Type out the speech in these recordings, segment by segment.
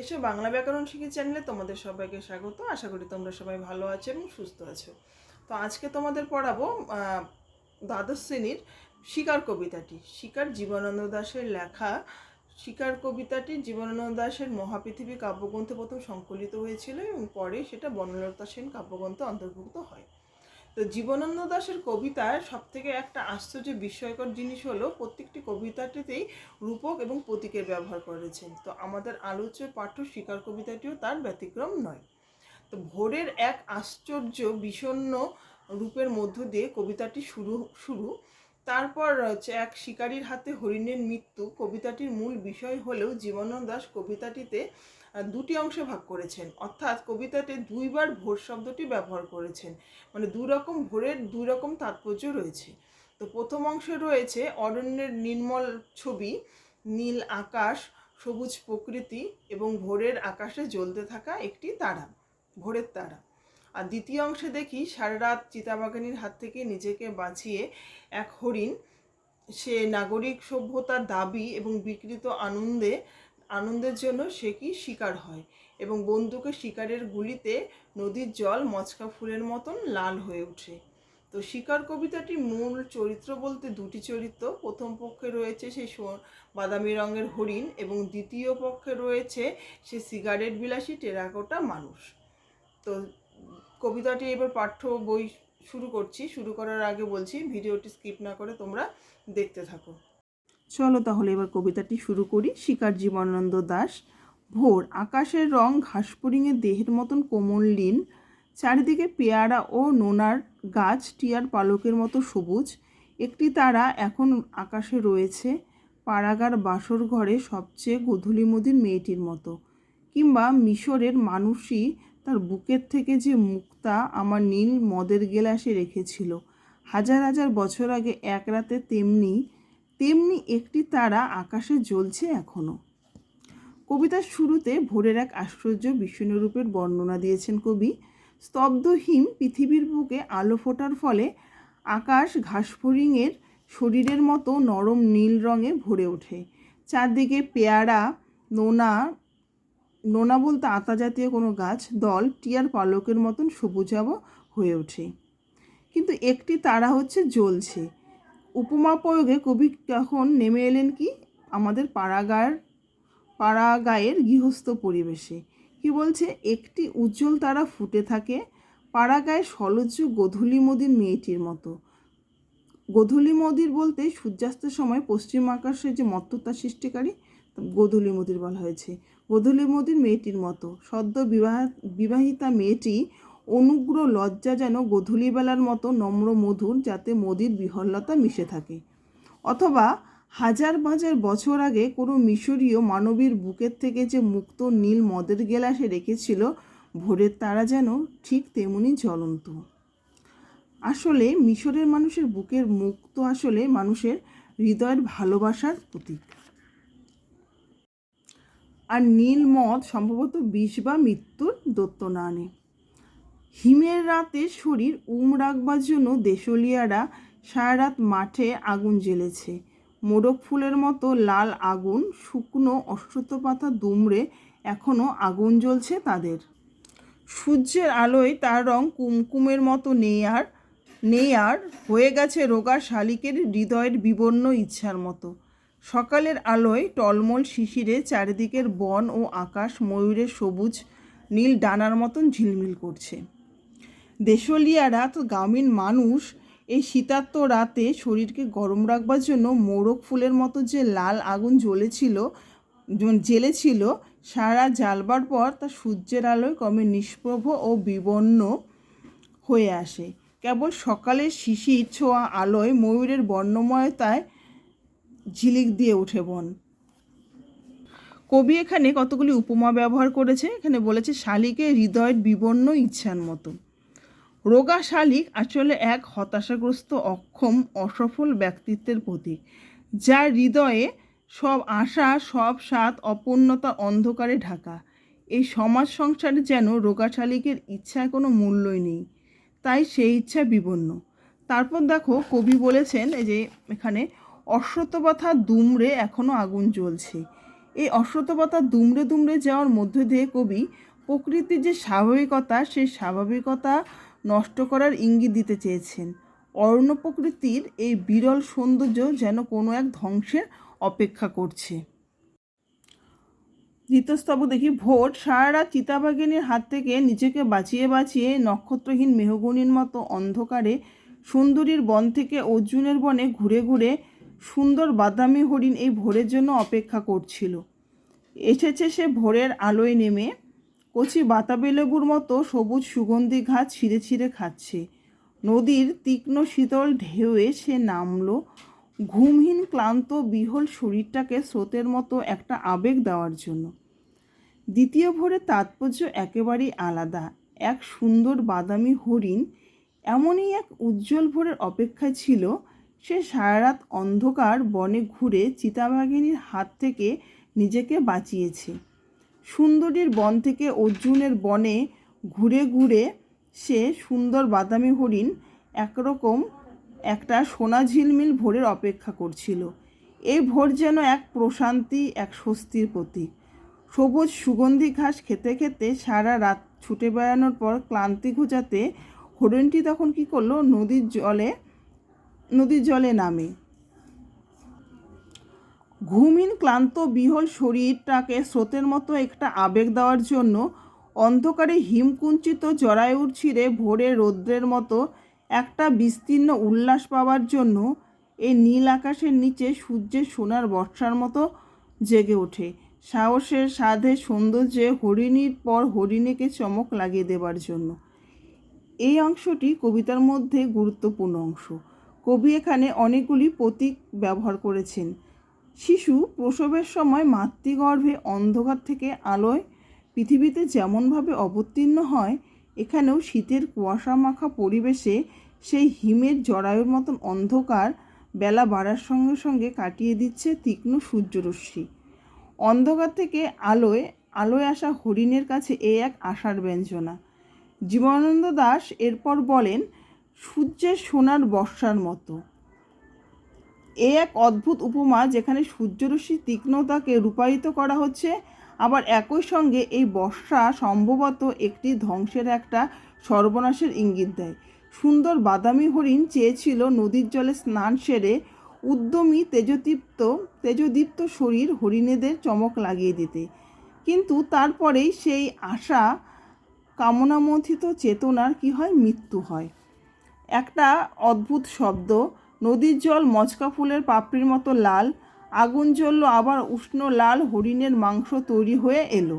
এসব বাংলা ব্যাকরণ শিখি চ্যানেলে তোমাদের সবাইকে স্বাগত। আশা করি তোমরা সবাই ভালো আছো এবং সুস্থ আছো। তো আজকে তোমাদের পড়াবো দ্বাদশ শ্রেণির শিকার কবিতাটি। শিকার জীবনানন্দ দাশের লেখা, শিকার কবিতাটি জীবনানন্দ দাশের মহাপৃথিবী কাব্যগ্রন্থে প্রথম সংকলিত হয়েছিল এবং পরে সেটা বনলতা সেন কাব্যগ্রন্থে অন্তর্ভুক্ত হয়। তো জীবনানন্দ দাশের কবিতার সব থেকে একটা আশ্চর্য বিস্ময়কর জিনিস হলো, প্রত্যেকটি কবিতাটিতেই রূপক এবং প্রতীকের ব্যবহার করেছেন। তো আমাদের আলোচ্য পাঠ্য শিকার কবিতাটিও তার ব্যতিক্রম নয়। তো ভোরের এক আশ্চর্য বিষণ্ণ রূপের মধ্য দিয়ে কবিতাটি শুরু শুরু। তারপর হচ্ছে এক শিকারীর হাতে হরিণের মৃত্যু। কবিতাটির মূল বিষয় হলেও জীবনানন্দ দাশ কবিতাটিতে দুটি অংশে ভাগ করেছেন। অর্থাৎ কবিতাতে দুইবার ভোর শব্দটি ব্যবহার করেছেন। মানে দুই রকম ভোরের দুই রকম তাৎপর্য রয়েছে। তো প্রথম অংশে রয়েছে অরণ্যের নির্মল ছবি, নীল আকাশ, সবুজ প্রকৃতি এবং ভোরের আকাশে জ্বলতে থাকা একটি তারা, ভোরের তারা। আর দ্বিতীয় অংশে দেখি সারা রাত চিতাবাগানির হাত থেকে নিজেকে বাঁচিয়ে এক হরিণ, সে নাগরিক সভ্যতার দাবি এবং বিকৃত আনন্দে আনন্দের জন্য সে কি শিকার হয়? এবং বন্দুকের শিকারের গুলিতে নদীর জল মচকা ফুলের মতন লাল হয়ে ওঠে। তো শিকার কবিতাটি মূল চরিত্র বলতে দুটি চরিত্র। প্রথম পক্ষে রয়েছে সেই বাদামি রঙের হরিণ এবং দ্বিতীয় পক্ষে রয়েছে সে সিগারেট বিলাসী টেরাকোটা মানুষ। তো কবিতাটি এবার পাঠ্য বই শুরু করছি। শুরু করার আগে বলছি, ভিডিওটি স্কিপ না করে তোমরা দেখতে থাকো। চলো তাহলে এবার কবিতাটি শুরু করি। শিকার জীবনানন্দ দাস, ভোর, আকাশের রং ঘাসফড়িংয়ের দেহের মতন কোমল লীন। চারিদিকে পেয়ারা ও নোনার গাছ টিয়ার পালকের মতো সবুজ। একটি তারা এখন আকাশে রয়েছে পাড়াগার বাসর ঘরে সবচেয়ে গধূলিমদির মেয়েটির মতো। কিংবা মিশরের মানুষই তার বুকের থেকে যে মুক্তা আমার নীল মদের গেলাসে রেখেছিল। হাজার হাজার বছর আগে এক রাতে তেমনি তেমনি একটি তারা আকাশে জ্বলছে এখনও কবিতার শুরুতে ভোরের এক আশ্চর্য বিষ্ণুরূপের বর্ণনা দিয়েছেন কবি। স্তব্ধহীন পৃথিবীর বুকে আলো ফোটার ফলে আকাশ ঘাসফড়িংয়ের শরীরের মতো নরম নীল রঙে ভরে ওঠে। চারদিকে পেয়ারা, নোনা নোনা বলতে আতা জাতীয় কোনো গাছ, দল, টিয়ার পালকের মতন সবুজাব হয়ে ওঠে। কিন্তু একটি তারা হচ্ছে জ্বলছে। উপমা প্রয়োগে কবি তখন নেমে এলেন কি? আমাদের পাড়াগার পাড়াগাঁয়ের গৃহস্থ পরিবেশে। কি বলছে? একটি উজ্জ্বল তারা ফুটে থাকে পাড়াগাঁয়ে সলজ্জ গোধূলি মদির মেয়েটির মতো। গোধূলি মদির বলতে সূর্যাস্তের সময় পশ্চিম আকাশে যে মত্ততা সৃষ্টিকারী, গোধূলি মদির বলা হয়েছে। গোধূলি মদির মেয়েটির মতো। সদ্য বিবাহ, বিবাহিতা মেয়েটি অনুগ্র লজ্জা যেন গোধূলি বেলার মতো নম্র মধুর যাতে মদির বিহল্লতা মিশে থাকে। অথবা হাজার হাজার বছর আগে কোনো মিশরীয় মানবীর বুকের থেকে যে মুক্ত নীল মদের গেলাসে রেখেছিল, ভোরের তারা যেন ঠিক তেমনি জ্বলন্ত। আসলে মিশরের মানুষের বুকের মুক্ত আসলে মানুষের হৃদয়ের ভালোবাসার প্রতীক। আর নীল মদ সম্ভবত বিষ বা মৃত্যুর দত্ত না আনে। হিমের রাতে শরীর উম রাখবার জন্য দেশলিয়ারা সারা রাত মাঠে আগুন জ্বেলেছে। মোরগ ফুলের মতো লাল আগুন, শুকনো অশ্বত্থ পাতা দুমড়ে এখনও আগুন জ্বলছে তাদের। সূর্যের আলোয় তার রং কুমকুমের মতো নেই আর নেই আর হয়ে গেছে রোগা শালিকের হৃদয়ের বিবর্ণ ইচ্ছার মতো। সকালের আলোয় টলমল শিশিরে চারিদিকের বন ও আকাশ ময়ূরের সবুজ নীল ডানার মতন ঝিলমিল করছে। দেশলিয়ারা তো গ্রামীণ মানুষ, এই শীতার্ত রাতে শরীরকে গরম রাখবার জন্য মোরগ ফুলের মতো যে লাল আগুন জ্বলেছিল জ্বেলেছিল, সারা জ্বালবার পর তা সূর্যের আলোয় ক্রমে নিষ্প্রভ ও বিবর্ণ হয়ে আসে। কেবল সকালের শিশির ছোঁয়া আলোয় ময়ূরের বর্ণময়তায় ঝিলিক দিয়ে ওঠে বন। কবি এখানে কতগুলি উপমা ব্যবহার করেছে? এখানে বলেছে, শালিকে হৃদয়ের বিবর্ণ ইচ্ছার মতো। রোগা শালিক আসলে এক হতাশাগ্রস্ত, অক্ষম, অসফল ব্যক্তিত্বের প্রতীক, যার হৃদয়ে সব আশা, সব স্বাদ অপূর্ণতা অন্ধকারে ঢাকা। এই সমাজ সংসারে যেন রোগা শালিকের ইচ্ছায় কোনো মূল্যই নেই, তাই সেই ইচ্ছা বিবর্ণ। তারপর দেখো, কবি বলেছেন যে এখানে অশ্বত্থপথা দুমড়ে এখনও আগুন জ্বলছে। এই অশ্রতপাতা দুমড়ে দুমড়ে যাওয়ার মধ্য দিয়ে কবি প্রকৃতির যে স্বাভাবিকতা, সেই স্বাভাবিকতা নষ্ট করার ইঙ্গিত দিতে চেয়েছেন। অরণ্য প্রকৃতির এই বিরল সৌন্দর্য যেন কোনো এক ধ্বংসের অপেক্ষা করছে। দ্বিতীয়স্তব দেখি ভোট সারা রাত চিতাবাগিনীর হাত থেকে নিজেকে বাঁচিয়ে বাঁচিয়ে নক্ষত্রহীন মেহগুনির মতো অন্ধকারে সুন্দরীর বন থেকে অর্জুনের বনে ঘুরে ঘুরে সুন্দর বাদামি হরিণ এই ভোরের জন্য অপেক্ষা করছিল। এসেছে সে ভোরের আলোয় নেমে কচি বাতাবি লেবুর মতো সবুজ সুগন্ধি ঘাস ছিঁড়ে ছিঁড়ে খাচ্ছে। নদীর তীক্ষ্ণ শীতল ঢেউয়ে সে নামলো। ঘুমহীন, ক্লান্ত, বিহল শরীরটাকে স্রোতের মতো একটা আবেগ দেওয়ার জন্য। দ্বিতীয় ভোরের তাৎপর্য একেবারেই আলাদা। এক সুন্দর বাদামি হরিণ এমনই এক উজ্জ্বল ভোরের অপেক্ষায় ছিল। সে সারা রাত অন্ধকার বনে ঘুরে চিতাবাঘিনীর হাত থেকে নিজেকে বাঁচিয়েছে। সুন্দরীর বন থেকে অর্জুনের বনে ঘুরে ঘুরে সে সুন্দর বাদামি হরিণ একরকম একটা সোনা ঝিলমিল ভোরের অপেক্ষা করছিল। এই ভোর যেন এক প্রশান্তি, এক স্বস্তির প্রতীক। সবুজ সুগন্ধি ঘাস খেতে খেতে সারা রাত ছুটে বেড়ানোর পর ক্লান্তি ঘোচাতে হরিণটি তখন কি করল? নদীর জলে নদীর জলে নামে। ঘুমহীন, ক্লান্ত, বিহল শরীরটাকে স্রোতের মতো একটা আবেগ দেওয়ার জন্য অন্ধকারে হিমকুঞ্চিত জরায়ুর ছিঁড়ে ভোরে রৌদ্রের মতো একটা বিস্তীর্ণ উল্লাস পাওয়ার জন্য এই নীল আকাশের নিচে সূর্যের সোনার বর্ষার মতো জেগে ওঠে। সাহসের সাধে সৌন্দর্যে হরিণীর পর হরিণীকে চমক লাগিয়ে দেবার জন্য। এই অংশটি কবিতার মধ্যে গুরুত্বপূর্ণ অংশ। কবি এখানে অনেকগুলি প্রতীক ব্যবহার করেছেন। শিশু প্রসবের সময় মাতৃগর্ভে অন্ধকার থেকে আলোয় পৃথিবীতে যেমনভাবে অবতীর্ণ হয়, এখানেও শীতের কুয়াশা মাখা পরিবেশে সেই হিমের জরায়ুর মতন অন্ধকার বেলা বাড়ার সঙ্গে সঙ্গে কাটিয়ে দিচ্ছে তীক্ষ্ণ সূর্যরশ্মি। অন্ধকার থেকে আলোয় আলোয় আসা হরিণের কাছে এ এক আশার ব্যঞ্জনা। জীবনানন্দ দাস এরপর বলেন, সূর্যের সোনার বর্ষার মতো। এ এক অদ্ভুত উপমা যেখানে সূর্যরশ্মির তীক্ষ্ণতাকে রূপায়িত করা হচ্ছে। আবার একই সঙ্গে এই বর্ষা সম্ভবত একটি ধ্বংসের একটা সর্বনাশের ইঙ্গিত দেয়। সুন্দর বাদামি হরিণ চেয়েছিল নদীর জলে স্নান সেরে উদ্যমী তেজদীপ্ত তেজদীপ্ত শরীর হরিণেদের চমক লাগিয়ে দিতে। কিন্তু তারপরেই সেই আশা কামনামথিত চেতনার কি হয়? মৃত্যু হয়। একটা অদ্ভুত শব্দ নদীর জল মচকা ফুলের পাপড়ির মতো লাল, আগুন জ্বলল, আবার উষ্ণ লাল হরিণের মাংস তৈরি হয়ে এলো।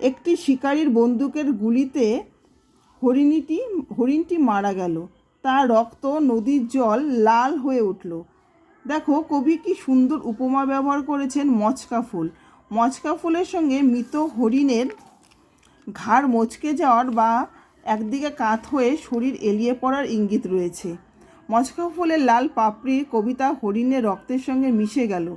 একটি শিকারীর বন্দুকের গুলিতে হরিণীটি, হরিণটি মারা গেল। তার রক্ত নদীর জল লাল হয়ে উঠল। দেখো, কবি কি সুন্দর উপমা ব্যবহার করেছেন মচকা ফুল। মচকা ফুলের সঙ্গে মৃত হরিণের ঘাড় মচকে যাওয়ার বা একদিকে কাত হয়ে শরীর এলিয়ে পড়ার ইঙ্গিত রয়েছে। মচকা ফুলের লাল পাপড়ি, কবিতা, হরিণের রক্তের সঙ্গে মিশে গেল।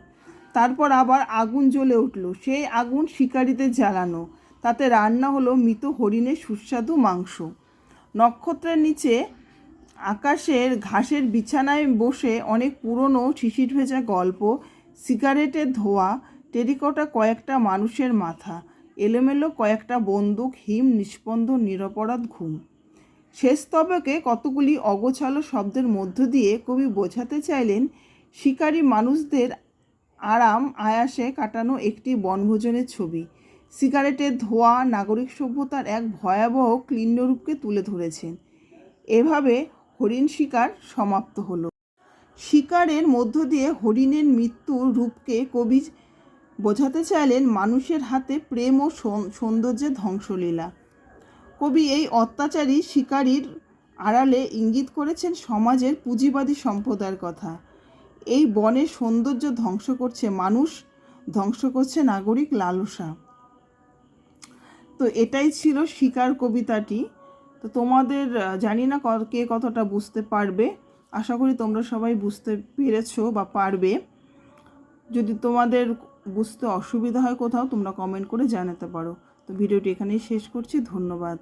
তারপর আবার আগুন জ্বলে উঠল। সেই আগুন শিকারিতে জ্বালানো। তাতে রান্না হলো মৃত হরিণের সুস্বাদু মাংস। নক্ষত্রের নিচে আকাশের ঘাসের বিছানায় বসে অনেক পুরনো শিশির ভেজা গল্প, সিগারেটের ধোয়া, টেরিকটা কয়েকটা মানুষের মাথা, এলোমেলো কয়েকটা বন্দুক, হিম, নিষ্পন্দ, নিরপরাধ ঘুম। শেষ তবকে কতগুলি অগোছালো শব্দের মধ্য দিয়ে কবি বোঝাতে চাইলেন, শিকারী মানুষদের আরাম আয়াসে কাটানো একটি বনভোজনের ছবি। সিগারেটের ধোয়া, নাগরিক সভ্যতার এক ভয়াবহ ক্লিন্নরূপকে তুলে ধরেছেন। এভাবে হরিণ শিকার সমাপ্ত হলো। শিকারের মধ্য দিয়ে হরিণের মৃত্যুর রূপকে কবি বোঝাতে চাইলেন, মানুষের হাতে প্রেম ও সৌন্দর্যের ধ্বংসলীলা। কবি এই অত্যাচারী শিকারীর আড়ালে ইঙ্গিত করেছেন সমাজের পুঁজিবাদী সম্প্রদায়ের কথা। এই বনের সৌন্দর্য ধ্বংস করছে মানুষ, ধ্বংস করছে নাগরিক লালসা। তো এটাই ছিল শিকার কবিতাটি। তো তোমাদের জানি না কে কতটা বুঝতে পারবে। আশা করি তোমরা সবাই বুঝতে পেরেছ বা পারবে। যদি তোমাদের বুঝতে অসুবিধা হয় কোথাও, তোমরা কমেন্ট করে জানাতে পারো। তো ভিডিওটি এখানেই শেষ করছি ধন্যবাদ।